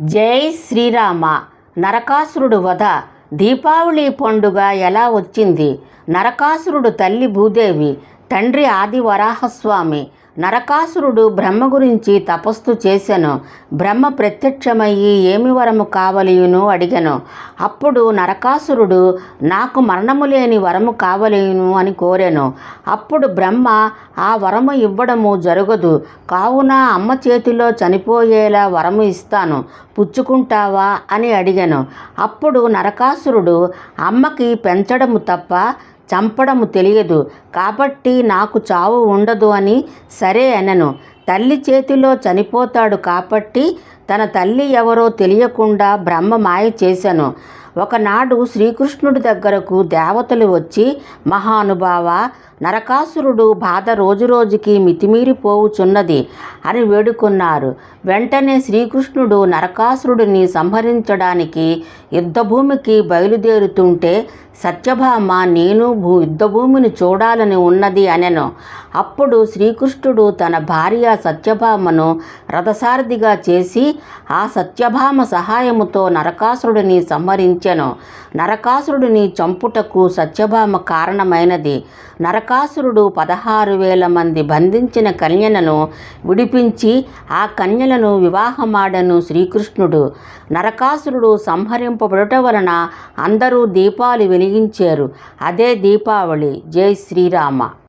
జై శ్రీరామ. నరకాసురుడు వధ. దీపావళి పండుగ ఎలా వచ్చింది? నరకాసురుడు తల్లి భూదేవి. తండ్రి ఆది వరాహస్వామి నరకాసురుడు బ్రహ్మ గురించి తపస్సు చేసెను. బ్రహ్మ ప్రత్యక్షమయ్యి ఏమి వరము కావలియును అడిగాను. అప్పుడు నరకాసురుడు నాకు మరణము లేని వరము కావలేను అని కోరెను. అప్పుడు బ్రహ్మ ఆ వరము ఇవ్వడము జరగదు. కావున అమ్మ చేతిలో చనిపోయేలా వరము ఇస్తాను. పుచ్చుకుంటావా? అని అడిగాను. అప్పుడు నరకాసురుడు అమ్మకి పెంచడము తప్ప చంపడము తెలియదు. కాబట్టి నాకు చావు ఉండదు అని సరే అనను. తల్లి చేతిలో చనిపోతాడు కాబట్టి తన తల్లి ఎవరో తెలియకుండా బ్రహ్మ మాయ చేశాను ఒకనాడు శ్రీకృష్ణుడి దగ్గరకు దేవతలు వచ్చి మహానుభావ నరకాసురుడు బాధ రోజురోజుకి మితిమీరిపోవుచున్నది అని వేడుకున్నారు. వెంటనే శ్రీకృష్ణుడు నరకాసురుడిని సంహరించడానికి యుద్ధభూమికి బయలుదేరుతుంటే సత్యభామ నేను భూ యుద్ధభూమిని చూడాలని ఉన్నది అనెను. అప్పుడు శ్రీకృష్ణుడు తన భార్య సత్యభామను రథసారథిగా చేసి ఆ సత్యభామ సహాయముతో నరకాసురుడిని సంహరించెను. నరకాసురుడిని చంపుటకు సత్యభామ కారణమైనది. నరకాసురుడు పదహారు వేల మంది బంధించిన కన్యలను విడిపించి ఆ కన్యలను వివాహమాడను శ్రీకృష్ణుడు. నరకాసురుడు సంహరింపబడుట వలన అందరూ దీపాలు వెలిగించారు. అదే దీపావళి. జై శ్రీరామ.